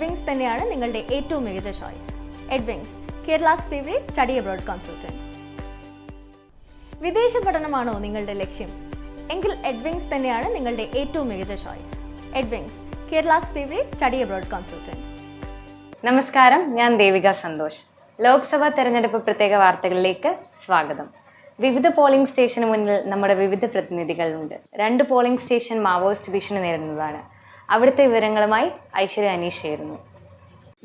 Edwings തന്നെയാണ് നിങ്ങളുടെ ഏറ്റവും മികച്ച choice Edwings Kerala's favourite study abroad consultant വിദേശ പഠനമാണോ നിങ്ങളുടെ ലക്ഷ്യം? എങ്കിൽ എഡ്വിങ്സ് തന്നെയാണ് നിങ്ങളുടെ ഏറ്റവും മികച്ച choice Edwings Kerala's favourite study abroad consultant നമസ്കാരം ഞാൻ ദേവിക സന്തോഷ്. ലോക്സഭാ തെരഞ്ഞെടുപ്പ് പ്രത്യേക വാർത്തകളിലേക്ക് സ്വാഗതം. വിവിധ പോളിംഗ് സ്റ്റേഷന് മുന്നിൽ നമ്മുടെ വിവിധ പ്രതിനിധികളുണ്ട്. രണ്ട് പോളിംഗ് സ്റ്റേഷൻ മാവോയിസ്റ്റ് ഭീഷണി നേരിടുന്നതാണ്. അവിടുത്തെ വിവരങ്ങളുമായി ഐശ്വര്യ അനീഷ് ചേരുന്നു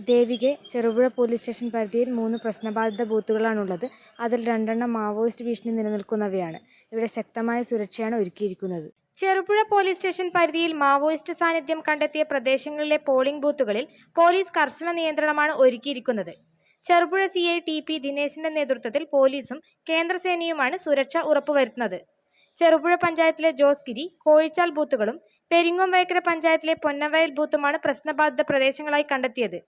ദേവികെ ചെറുപുഴ പോലീസ് സ്റ്റേഷൻ പരിധിയിൽ മൂന്ന് പ്രശ്നബാധിത ബൂത്തുകളാണുള്ളത്. അതിൽ രണ്ടെണ്ണം മാവോയിസ്റ്റ് ഭീഷണി നിലനിൽക്കുന്നവയാണ്. ഇവിടെ ശക്തമായ സുരക്ഷയാണ് ഒരുക്കിയിരിക്കുന്നത്. ചെറുപുഴ പോലീസ് സ്റ്റേഷൻ പരിധിയിൽ മാവോയിസ്റ്റ് സാന്നിധ്യം കണ്ടെത്തിയ പ്രദേശങ്ങളിലെ പോളിംഗ് ബൂത്തുകളിൽ പോലീസ് കർശന നിയന്ത്രണമാണ് ഒരുക്കിയിരിക്കുന്നത്. Cherupuzha C I T P ദിനേശിന്റെ നേതൃത്വത്തിൽ പോലീസും കേന്ദ്രസേനയുമാണ് സുരക്ഷ ഉറപ്പുവരുത്തുന്നത്. ചെറുപുഴ പഞ്ചായത്തിലെ ജോസ്ഗിരി കോഴിച്ചാൽ ബൂത്തുകളും പെരിങ്ങോം വയക്കര പഞ്ചായത്തിലെ പൊന്നവയൽ ബൂത്തുമാണ് പ്രശ്നബാധിത പ്രദേശങ്ങളായി കണ്ടെത്തിയത്.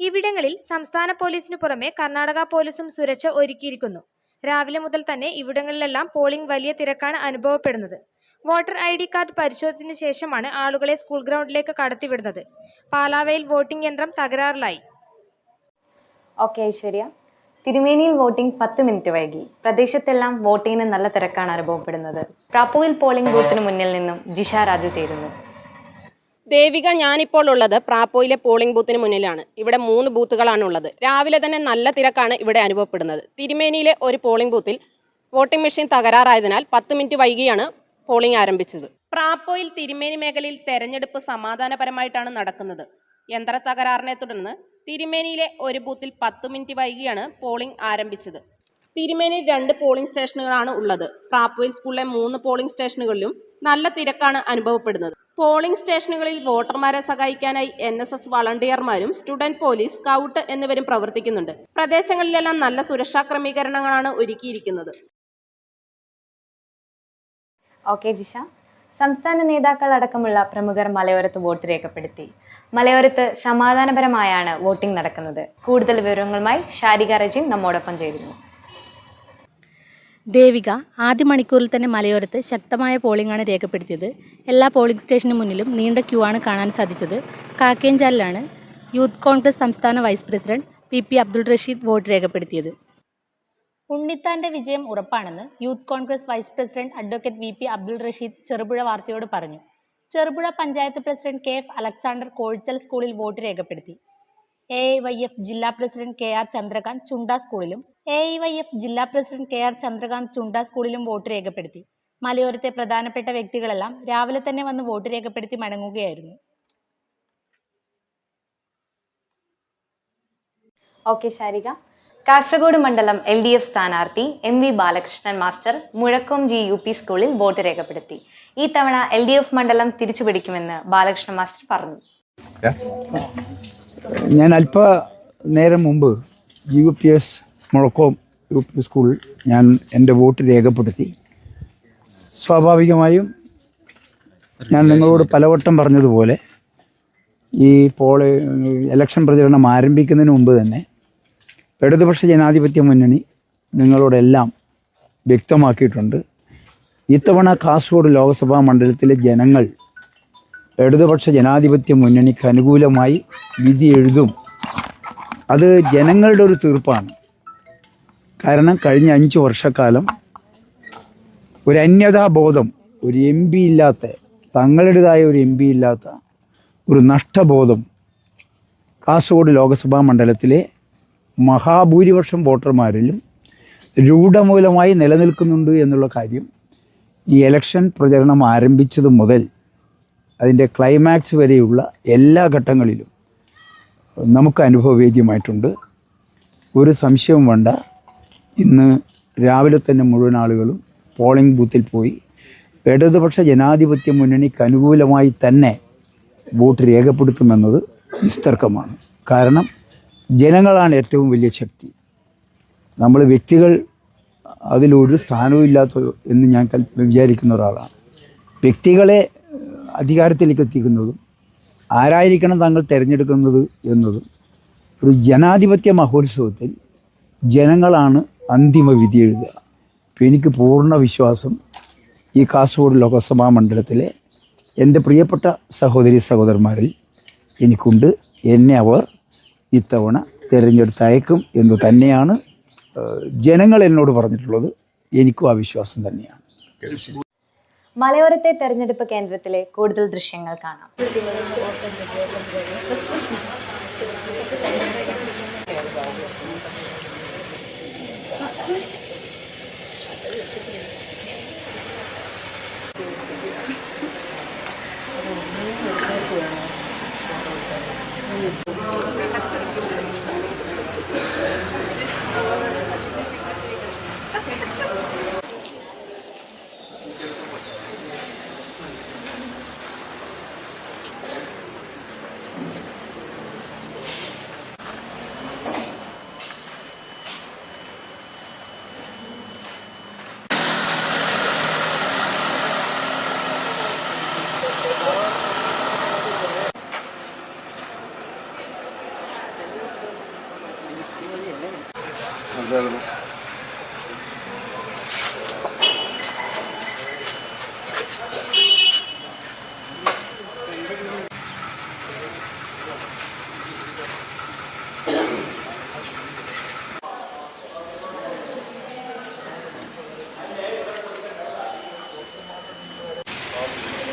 ഇവിടങ്ങളിൽ സംസ്ഥാന പോലീസിനു പുറമെ കർണാടക പോലീസും സുരക്ഷ ഒരുക്കിയിരിക്കുന്നു. രാവിലെ മുതൽ തന്നെ ഇവിടങ്ങളിലെല്ലാം പോളിംഗ് വലിയ തിരക്കാണ് അനുഭവപ്പെടുന്നത്. വോട്ടർ ഐ ഡി കാർഡ് പരിശോധിച്ചതിന് ശേഷമാണ് ആളുകളെ സ്കൂൾ ഗ്രൗണ്ടിലേക്ക് കടത്തിവിടുന്നത്. പാലാവയിൽ വോട്ടിംഗ് യന്ത്രം തകരാറിലായി. ഓക്കെ ഐശ്വര്യ. തിരുമേനിയിൽ വോട്ടിംഗ് പത്ത് മിനിറ്റ് വൈകി. പ്രദേശത്തെല്ലാം വോട്ടിങ്ങിന് നല്ല തിരക്കാണ് അനുഭവപ്പെടുന്നത്. പ്രാപ്പുവിൽ പോളിംഗ് ബൂത്തിന് മുന്നിൽ നിന്നും ജിഷ രാജു ചേരുന്നു. ദേവിക ഞാനിപ്പോൾ ഉള്ളത് പ്രാപ്പോയിലെ പോളിംഗ് ബൂത്തിന് മുന്നിലാണ്. ഇവിടെ മൂന്ന് ബൂത്തുകളാണ് ഉള്ളത്. രാവിലെ തന്നെ നല്ല തിരക്കാണ് ഇവിടെ അനുഭവപ്പെടുന്നത്. തിരുമേനിയിലെ ഒരു പോളിംഗ് ബൂത്തിൽ വോട്ടിംഗ് മെഷീൻ തകരാറായതിനാൽ പത്ത് മിനിറ്റ് വൈകിയാണ് പോളിംഗ് ആരംഭിച്ചത്. പ്രാപ്പോയിൽ തിരുമേനി മേഖലയിൽ തെരഞ്ഞെടുപ്പ് സമാധാനപരമായിട്ടാണ് നടക്കുന്നത്. യന്ത്ര തകരാറിനെ തുടർന്ന് തിരുമേനിയിലെ ഒരു ബൂത്തിൽ പത്ത് മിനിറ്റ് വൈകിയാണ് പോളിംഗ് ആരംഭിച്ചത്. തിരുമേനിയിൽ രണ്ട് പോളിംഗ് സ്റ്റേഷനുകളാണ് ഉള്ളത്. പ്രാപ്പുവിൽ സ്കൂളിലെ മൂന്ന് പോളിംഗ് സ്റ്റേഷനുകളിലും നല്ല തിരക്കാണ് അനുഭവപ്പെടുന്നത്. പോളിംഗ് സ്റ്റേഷനുകളിൽ വോട്ടർമാരെ സഹായിക്കാനായി എൻ എസ് എസ് വളണ്ടിയർമാരും സ്റ്റുഡന്റ് പോലീസ് സ്കൗട്ട് എന്നിവരും പ്രവർത്തിക്കുന്നുണ്ട്. പ്രദേശങ്ങളിലെല്ലാം നല്ല സുരക്ഷാ ക്രമീകരണങ്ങളാണ് ഒരുക്കിയിരിക്കുന്നത്. ഓക്കെ ജിഷ. സംസ്ഥാന നേതാക്കൾ അടക്കമുള്ള പ്രമുഖർ മലയോരത്ത് വോട്ട് രേഖപ്പെടുത്തി. മലയോരത്ത് സമാധാനപരമായാണ് വോട്ടിംഗ് നടക്കുന്നത്. കൂടുതൽ വിവരങ്ങളുമായി ഷാരിക റജിൻ നമ്മോടൊപ്പം ചേരുന്നു. ദേവിക ആദ്യ മണിക്കൂറിൽ തന്നെ മലയോരത്ത് ശക്തമായ പോളിംഗാണ് രേഖപ്പെടുത്തിയത്. എല്ലാ പോളിംഗ് സ്റ്റേഷന് മുന്നിലും നീണ്ട ക്യൂ ആണ് കാണാൻ സാധിച്ചത്. കാക്കേഞ്ചാലിലാണ് യൂത്ത് കോൺഗ്രസ് സംസ്ഥാന vice president P P Abdul Rasheed vote രേഖപ്പെടുത്തിയത്. ഉണ്ണിത്താന്റെ വിജയം ഉറപ്പാണെന്ന് youth Congress vice president advocate V P Abdul Rasheed Cherupuzha വാർത്തയോട് പറഞ്ഞു. Cherupuzha panchayat president K F Alexander Kozhichal സ്കൂളിൽ വോട്ട് രേഖപ്പെടുത്തി. എ ഐ വൈ എഫ് ജില്ലാ president K R Chandrakanth Chunda സ്കൂളിലും A I Y F ജില്ലാ president K R Chandrakanth Chunda സ്കൂളിലും vote രേഖപ്പെടുത്തി. മലയോരത്തെ പ്രധാനപ്പെട്ട വ്യക്തികളെല്ലാം രാവിലെ തന്നെ വന്ന് വോട്ട് രേഖപ്പെടുത്തി മടങ്ങുകയായിരുന്നു. ഓക്കെ ശാരിക. കാസർഗോഡ് മണ്ഡലം എൽ ഡി എഫ് സ്ഥാനാർത്ഥി M V Balakrishnan master Muzhakkom G U P സ്കൂളിൽ വോട്ട് രേഖപ്പെടുത്തി. ഈ തവണ എൽ ഡി എഫ് മണ്ഡലം തിരിച്ചുപിടിക്കുമെന്ന് ബാലകൃഷ്ണൻ മാസ്റ്റർ പറഞ്ഞു. ഞാൻ അല്പ നേരം മുമ്പ് U P S Muzhakkom U P സ്കൂളിൽ ഞാൻ എന്റെ വോട്ട് രേഖപ്പെടുത്തി. സ്വാഭാവികമായും ഞാൻ നിങ്ങളോട് പലവട്ടം പറഞ്ഞതുപോലെ ഈ പോൾ ഇലക്ഷൻ പ്രചരണം ആരംഭിക്കുന്നതിന് മുമ്പ് തന്നെ ഇടതുപക്ഷ ജനാധിപത്യ മുന്നണി നിങ്ങളോടെല്ലാം വ്യക്തമാക്കിയിട്ടുണ്ട്. ഇത്തവണ കാസർഗോഡ് ലോക്സഭാ മണ്ഡലത്തിലെ ജനങ്ങൾ ഇടതുപക്ഷ ജനാധിപത്യ മുന്നണിക്ക് അനുകൂലമായി വിധി എഴുതും. അത് ജനങ്ങളുടെ ഒരു തീർപ്പാണ്. കാരണം കഴിഞ്ഞ അഞ്ച് വർഷക്കാലം ഒരു അന്യതാബോധം ഒരു എം പി ഇല്ലാത്ത തങ്ങളുടേതായ ഒരു എം പി ഇല്ലാത്ത ഒരു നഷ്ടബോധം കാസർഗോഡ് ലോക്സഭാ മണ്ഡലത്തിലെ മഹാഭൂരിപക്ഷം വോട്ടർമാരിലും രൂഢമൂലമായി നിലനിൽക്കുന്നുണ്ട് എന്നുള്ള കാര്യം ഈ ഇലക്ഷൻ പ്രചരണം ആരംഭിച്ചത് മുതൽ അതിന്റെ ക്ലൈമാക്സ് വരെയുള്ള എല്ലാ ഘട്ടങ്ങളിലും നമുക്ക് അനുഭവവേദ്യമായിട്ടുണ്ട്. ഒരു സംശയവും വേണ്ട. ഇന്ന് രാവിലെ തന്നെ മുഴുവൻ ആളുകളും പോളിംഗ് ബൂത്തിൽ പോയി ഇടതുപക്ഷ ജനാധിപത്യ മുന്നണിക്ക് അനുകൂലമായി തന്നെ വോട്ട് രേഖപ്പെടുത്തുമെന്നത് നിസ്തർക്കമാണ്. കാരണം ജനങ്ങളാണ് ഏറ്റവും വലിയ ശക്തി. നമ്മൾ വ്യക്തികൾ അതിലൊരു സ്ഥാനവും ഇല്ലാത്ത എന്ന് ഞാൻ വിചാരിക്കുന്ന ഒരാളാണ്. വ്യക്തികളെ അധികാരത്തിലേക്ക് എത്തിക്കുന്നതും ആരായിരിക്കണം താങ്കൾ തിരഞ്ഞെടുക്കുന്നത് എന്നതും ഒരു ജനാധിപത്യ മഹോത്സവത്തിൽ ജനങ്ങളാണ് അന്തിമ വിധി എഴുതുക. അപ്പോൾ എനിക്ക് പൂർണ വിശ്വാസം ഈ കാസർഗോഡ് ലോകസഭാ മണ്ഡലത്തിലെ എന്റെ പ്രിയപ്പെട്ട സഹോദരി സഹോദരന്മാരിൽ എനിക്കുണ്ട്. എന്നെ അവർ ഇത്തവണ തിരഞ്ഞെടുത്തയക്കും എന്ന് തന്നെയാണ് ജനങ്ങൾ എന്നോട് പറഞ്ഞിട്ടുള്ളത്. എനിക്കും ആ വിശ്വാസം തന്നെയാണ്. മലയോരത്തെ തെരഞ്ഞെടുപ്പ് കേന്ദ്രത്തിലെ കൂടുതൽ ദൃശ്യങ്ങൾ കാണാം.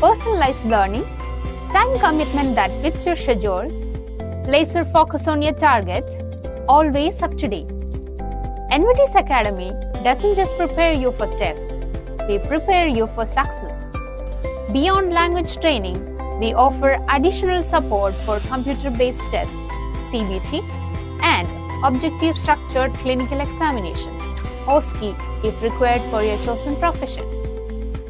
personalized learning, time commitment that fits your schedule, laser focus on your target, always up to date. NVT's Academy doesn't just prepare you for tests, we prepare you for success. Beyond language training, we offer additional support for computer based tests, CBT, and objective structured clinical examinations, OSCE, if required for your chosen profession.